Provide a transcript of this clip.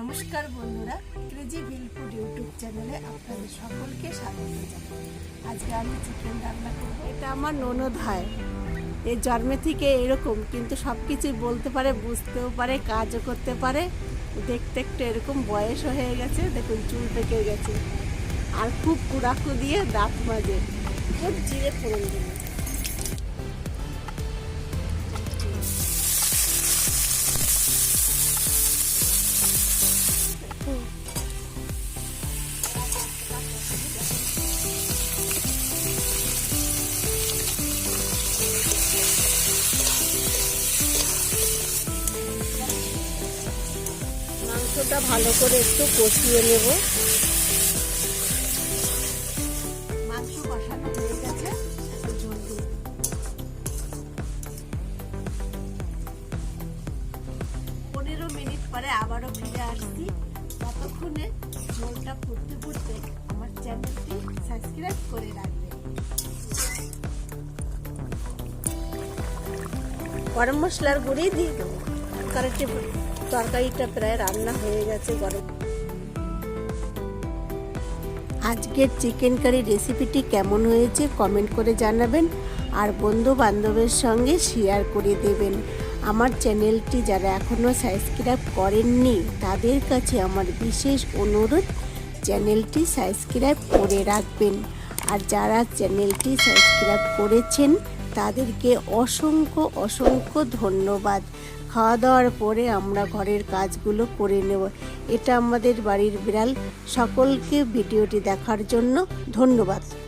নমস্কার বন্ধুরা ক্রেজি ভিল food YouTube চ্যানেলে আপনাদের সকলকে স্বাগত আজকে আমি চিকেন রান্না করব। এটা আমার ননদ হয়। এর জন্মে থেকে এরকম, কিন্তু সব কিছুই বলতে পারে, বুঝতেও পারে, কাজও করতে পারে। দেখতে একটু এরকম বয়স হয়ে গেছে, দেখুন চুল পেকে গেছে। আর খুব কুড়াকু দিয়ে দাঁত মাজে, খুব জিরে ফোড়ন দিল। মাংসটা ভালো করে একটু কষিয়ে নেব। পনেরো মিনিট পরে আবারও ফিরে ততক্ষণে আমার চ্যানেলটি করে রাখবেন গরম মশলার গুঁড়ি দিয়ে দেবো। তরকারিটি তরকারিটা প্রায় রান্না হয়ে গেছে গরম। আজকের চিকেন কারি রেসিপিটি কেমন হয়েছে কমেন্ট করে জানাবেন আর বন্ধু বান্ধবের সঙ্গে শেয়ার করে দেবেন। আমার চ্যানেলটি যারা এখনও সাবস্ক্রাইব করেননি, তাদের কাছে আমার বিশেষ অনুরোধ চ্যানেলটি সাবস্ক্রাইব করে রাখবেন। আর যারা চ্যানেলটি সাবস্ক্রাইব করেছেন তাদেরকে অসংখ্য অসংখ্য ধন্যবাদ। খাওয়া দাওয়ার পরে আমরা ঘরের কাজগুলো করে নেব। এটা আমাদের বাড়ির বিড়াল। সকলকে ভিডিওটি দেখার জন্য ধন্যবাদ।